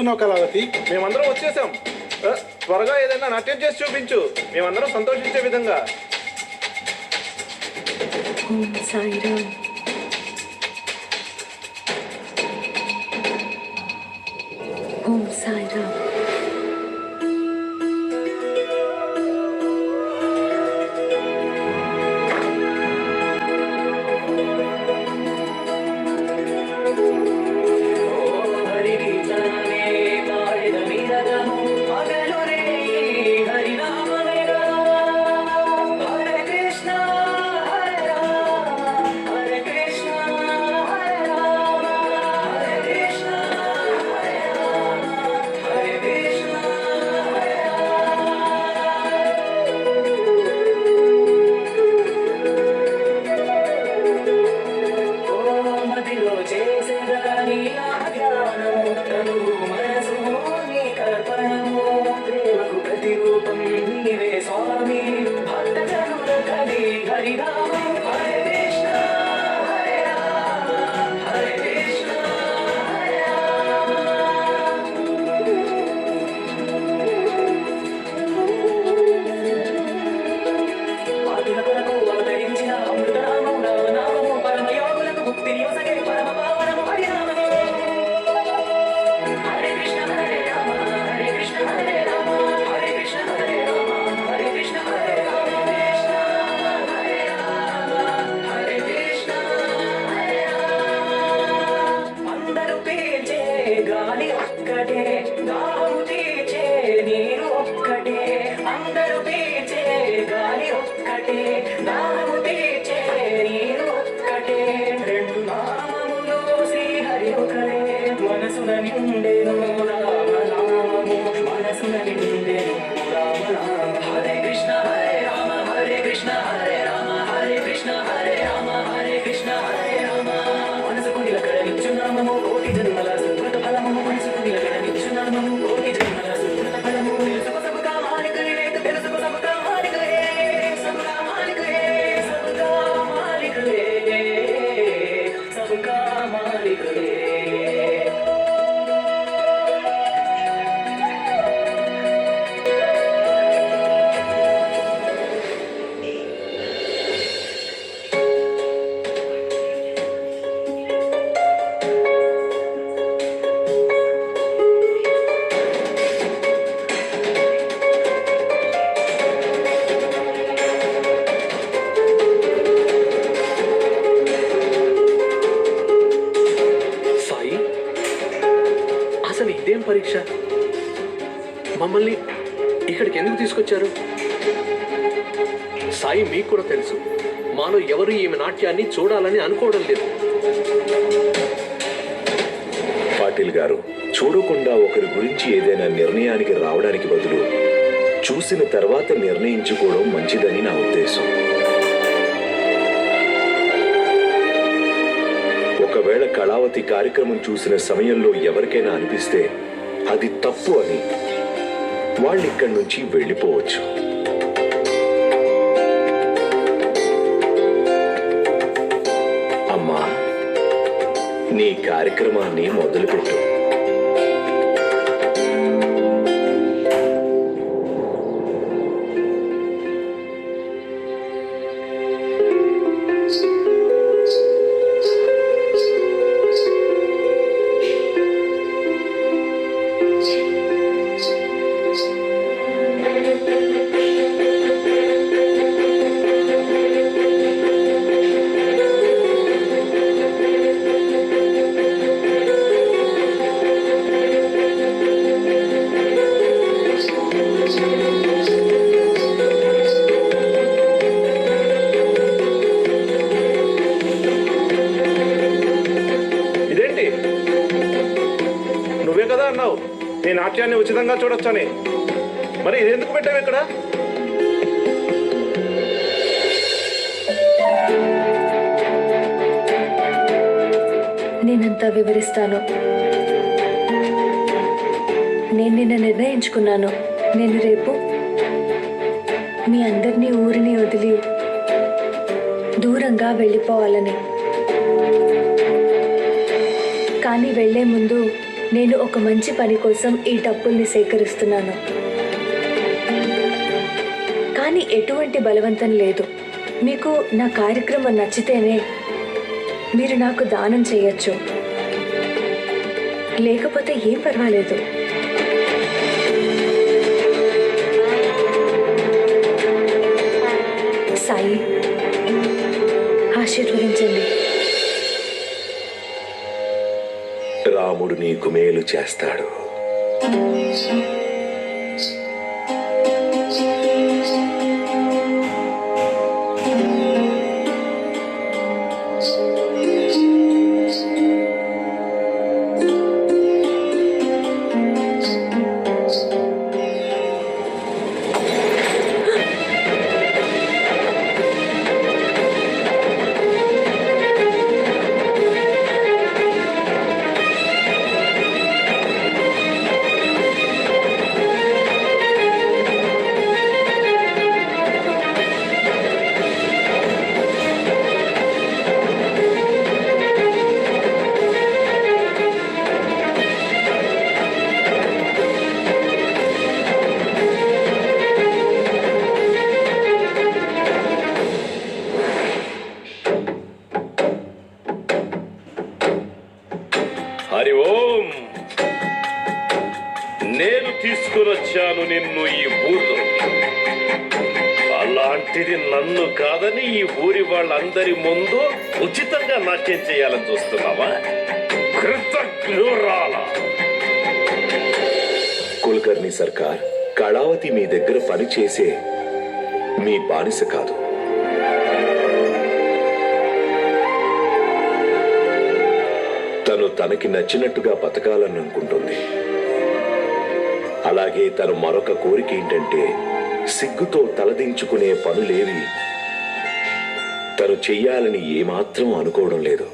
చేస్తున్నావు కళావతి? మేమందరం వచ్చేసాం. త్వరగా ఏదైనా నాట్యం చేసి చూపించు. మేమందరం సంతోషించే విధంగా. ఓం సాయిరామ్. తీసుకొచ్చారు. సాయి మీకు కూడా తెలుసు. మాలో ఎవరు ఈమె నాట్యాన్ని చూడాలని అనుకోవడం లేదు. పాటిల్ గారు చూడకుండా ఒకరి గురించి ఏదైనా నిర్ణయానికి రావడానికి బదులు చూసిన తర్వాత నిర్ణయించుకోవడం మంచిదని నా ఉద్దేశం. ఒకవేళ కళావతి కార్యక్రమం చూసిన సమయంలో ఎవరికైనా అనిపిస్తే అది తప్పు అని వాళ్ళు ఇక్కడి నుంచి వెళ్ళిపోవచ్చు. అమ్మా నీ కార్యక్రమాన్ని మొదలుపెట్టు. కదా అన్నావు? నీ నాట్యాన్ని ఉచితంగా చూడొచ్చని. మరి ఇది ఎందుకు పెట్టావు ఇక్కడ? నేనంతా వివరిస్తాను? నేను నిన్న నిర్ణయించుకున్నాను. నేను రేపు మీ అందరినీ ఊరిని వదిలి దూరంగా వెళ్ళిపోవాలని. కానీ వెళ్ళే ముందు నేను ఒక మంచి పని కోసం ఈ డబ్బుల్ని సేకరిస్తున్నాను. కానీ ఎటువంటి బలవంతం లేదు. మీకు నా కార్యక్రమం నచ్చితేనే మీరు నాకు దానం చేయొచ్చు. లేకపోతే ఏం పర్వాలేదు. సాయి ఆశీర్వదించండి. రాముడు నీకు మేలు చేస్తాడు. అలాంటిది నన్ను కాదని ఈ ఊరి వాళ్ళందరి ముందు ఉచితంగా నాట్యం చేయాలని చూస్తున్నావా? కృతజ్ఞురాల! కులకర్ణి సర్కార్ కళావతి మీ దగ్గర పని చేసే మీ బానిస కాదు. తను తనకి నచ్చినట్టుగా బతకాలని అనుకుంటుంది అలాగే తను మరొక కోరిక ఏంటంటే సిగ్గుతో తలదించుకునే పనులేవి తను చెయ్యాలని ఏమాత్రం అనుకోవడం లేదు.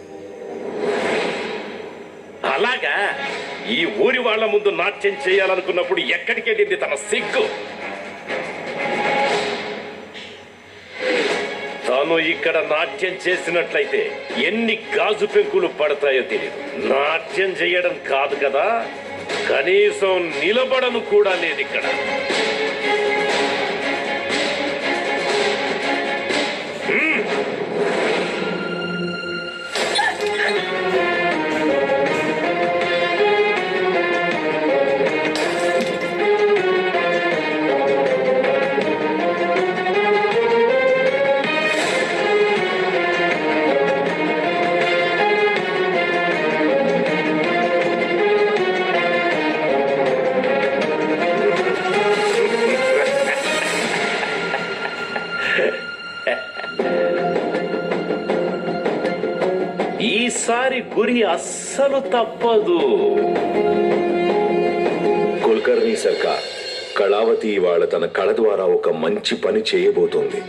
అలాగా ఈ ఊరి వాళ్ళ ముందు నాట్యం చేయాలనుకున్నప్పుడు ఎక్కడికి వెళ్ళింది తన సిగ్గు? తాను ఇక్కడ నాట్యం చేసినట్లయితే ఎన్ని గాజు పెంకులు పడతాయో తెలియదు నాట్యం చేయడం కాదు కదా? కనీసం నిలబడను కూడా లేదు ఇక్కడ. అస్సలు తప్పదు కుల్కర్ణి సర్కార్ కళావతి ఇవాళ తన కళ ద్వారా ఒక మంచి పని చేయబోతోంది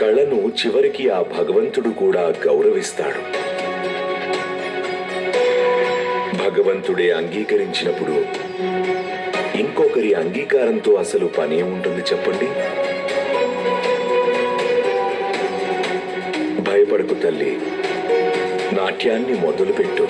కళను చివరికి ఆ భగవంతుడు కూడా గౌరవిస్తాడు భగవంతుడే అంగీకరించినప్పుడు ఇంకొకరి అంగీకారంతో అసలు పనే ఉంటుంది చెప్పండి భయపడకు తల్లి నాట్యాన్ని మొదలుపెట్టు.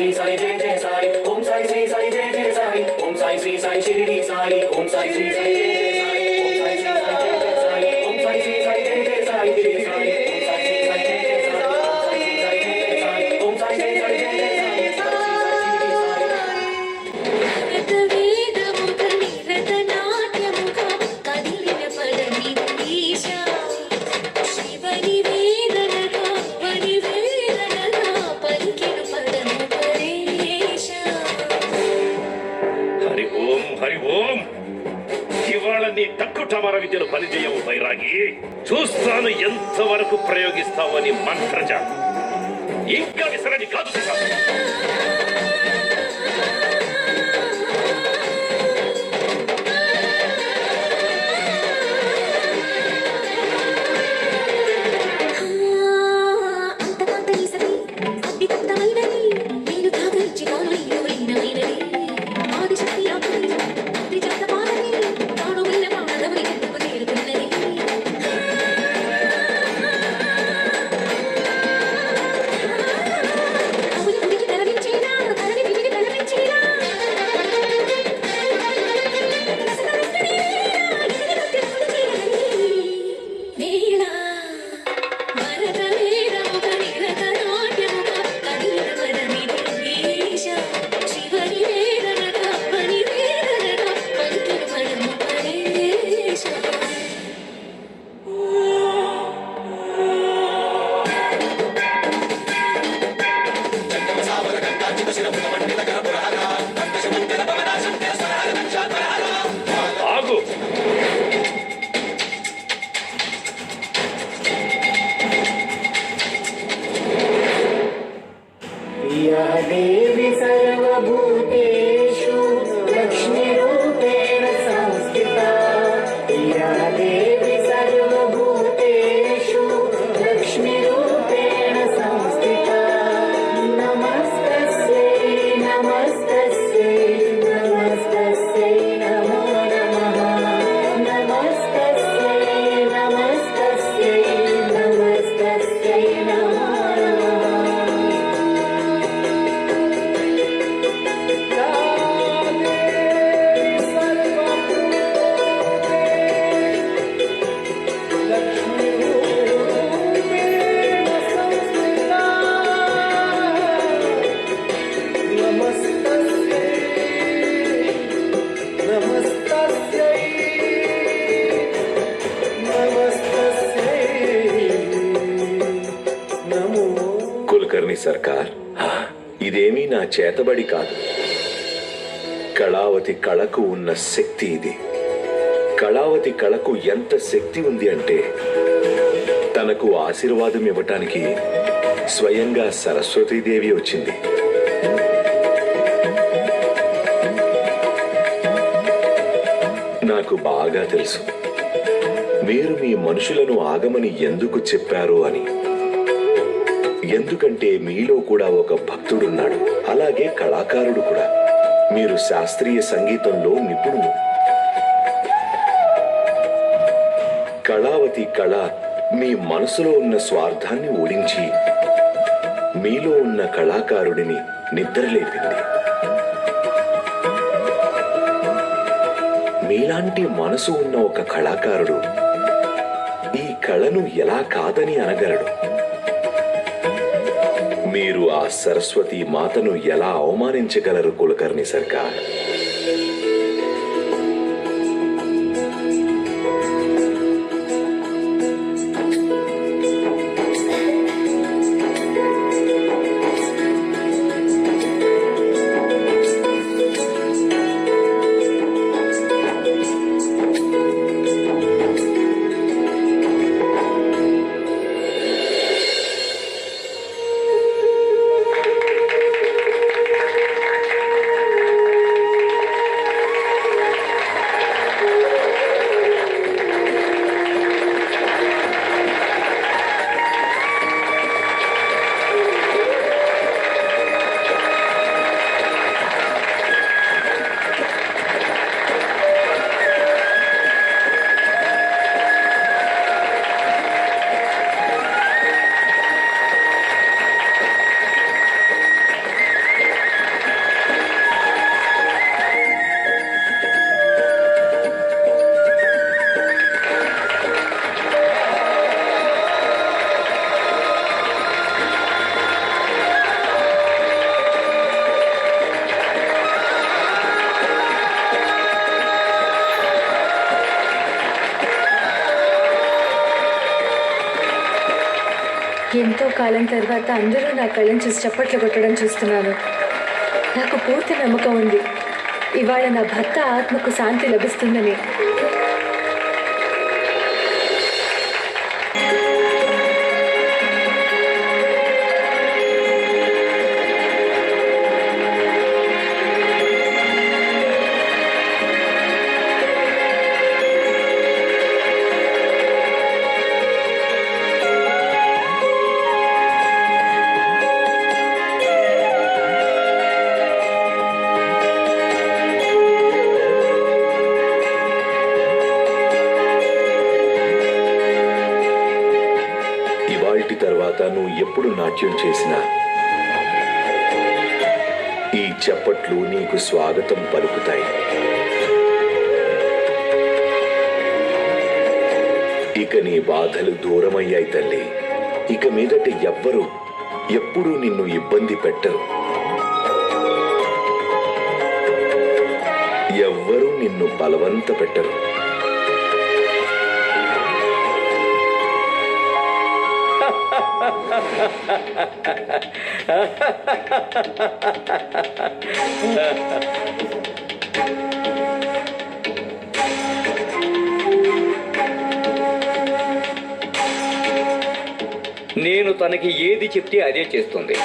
ఓం సాయి శ్రీ సాయి జయ జయ సాయి ఓం సాయి శ్రీ సాయి జయ జయ సాయి ఓం సాయి శ్రీ సాయి షిరిడి సాయి ఓం సాయి చూస్తాను ఎంతవరకు ప్రయోగిస్తావని మంత్రజ. ఇంకా విసరని కాదు చేతబడి కాదు. కళావతి కళకు ఉన్న శక్తి ఇది. కళావతి కళకు ఎంత శక్తి ఉంది అంటే తనకు ఆశీర్వాదం ఇవ్వటానికి స్వయంగా సరస్వతీదేవి వచ్చింది. నాకు బాగా తెలుసు. మీరు మీ మనుషులను ఆగమని ఎందుకు చెప్పారు అని. ఎందుకంటే మీలో కూడా ఒక భక్తుడున్నాడు. అలాగే కళాకారుడు కూడా. మీరు శాస్త్రీయ సంగీతంలో నిపుణులు. కళావతి కళ మీ మనసులో ఉన్న స్వార్థాన్ని ఓడించి మీలో ఉన్న కళాకారుడిని నిద్రలేపింది. మీలాంటి మనసు ఉన్న ఒక కళాకారుడు ఈ కళను ఎలా కాదని అనగలడు. మీరు ఆ సరస్వతి మాతను ఎలా అవమానించగలరు కులకర్ణి సర్కార్? కాలం తర్వాత అందరూ నా కళ్ళని చూసి చప్పట్లు కొట్టడం చూస్తున్నాను. నాకు పూర్తి నమ్మకం ఉంది. ఇవాళ నా భర్త ఆత్మకు శాంతి లభిస్తుందని. ఇక నీ బాధలు దూరమయ్యాయి తల్లి. ఇక మీదట ఎవ్వరూ ఎప్పుడూ నిన్ను ఇబ్బంది పెట్టరు. ఎవ్వరూ నిన్ను బలవంత పెట్టరు. నేను తనకి ఏది చెప్తే అదే చేస్తుంది.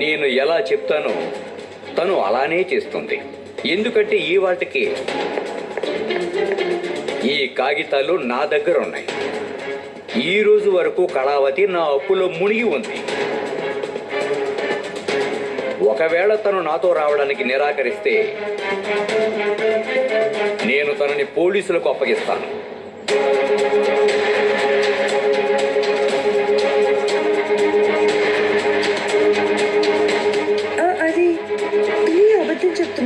నేను ఎలా చెప్తానో తను అలానే చేస్తుంది. ఎందుకంటే ఈ వాటికి ఈ కాగితాలు నా దగ్గర ఉన్నాయి. ఈ రోజు వరకు కళావతి నా అప్పులో మునిగి ఉంది. ఒకవేళ తను నాతో రావడానికి నిరాకరిస్తే నేను తనని పోలీసులకు అప్పగిస్తాను.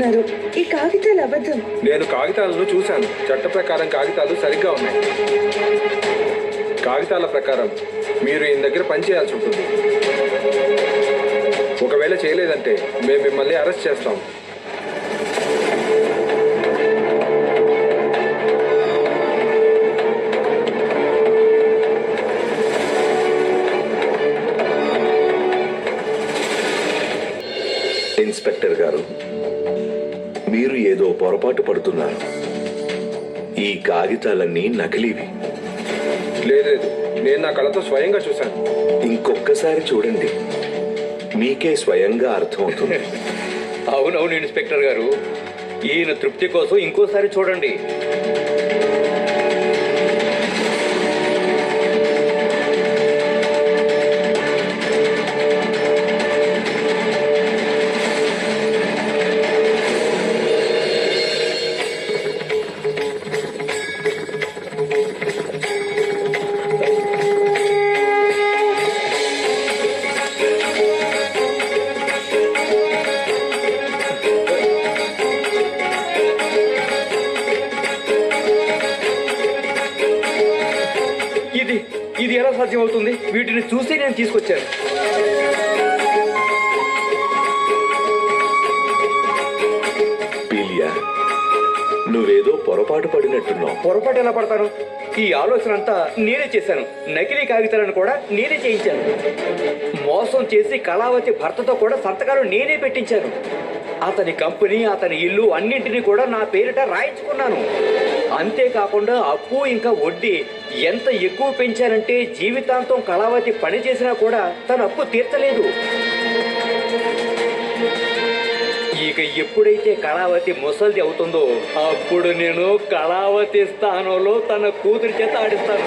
చెప్తున్నారు ఈ కాగితాలు అబద్ధం. నేను కాగితాలను చూశాను. చట్ట ప్రకారం కాగితాలు సరిగ్గా ఉన్నాయి. కాగితాల ప్రకారం మీరు ఈయన దగ్గర పని చేయాల్సి ఉంటుంది. ఒకవేళ చేయలేదంటే మేము మిమ్మల్ని అరెస్ట్ చేస్తాం. ఇన్స్పెక్టర్ గారు ఏదో పొరపాటు పడుతున్నారు. ఈ కాగితాలన్నీ నకిలీవి. లేదు లేదు. నేను నా కళతో స్వయంగా చూశాను. ఇంకొక్కసారి చూడండి. మీకే స్వయంగా అర్థమవుతుంది. అవునవును ఇన్స్పెక్టర్ గారు. ఈయన తృప్తి కోసం ఇంకోసారి చూడండి. ఇది ఎలా సాధ్యమవుతుంది? వీటిని చూసి నేను తీసుకొచ్చాను. పీలియా నువ్వేదో పొరపాటు పడినట్టున్నావు. పొరపాటు ఎలా పడతాను? ఈ ఆలోచన అంతా నేనే చేశాను. నకిలీ కాగితాలను కూడా నేనే చేయించాను. మోసం చేసి కళావతి భర్తతో కూడా సంతకాలు నేనే పెట్టించాను. అతని కంపెనీ అతని ఇల్లు అన్నింటినీ కూడా నా పేరిట రాయించుకున్నాను. అంతేకాకుండా అప్పు ఇంకా వడ్డీ ఎంత ఎక్కువ పెంచారంటే జీవితాంతం కళావతి పని చేసినా కూడా తన అప్పు తీర్చలేదు. ఇక ఎప్పుడైతే కళావతి ముసల్ది అవుతుందో అప్పుడు నేను కళావతి స్థానంలో తన కూతురి చేత ఆడిస్తాను.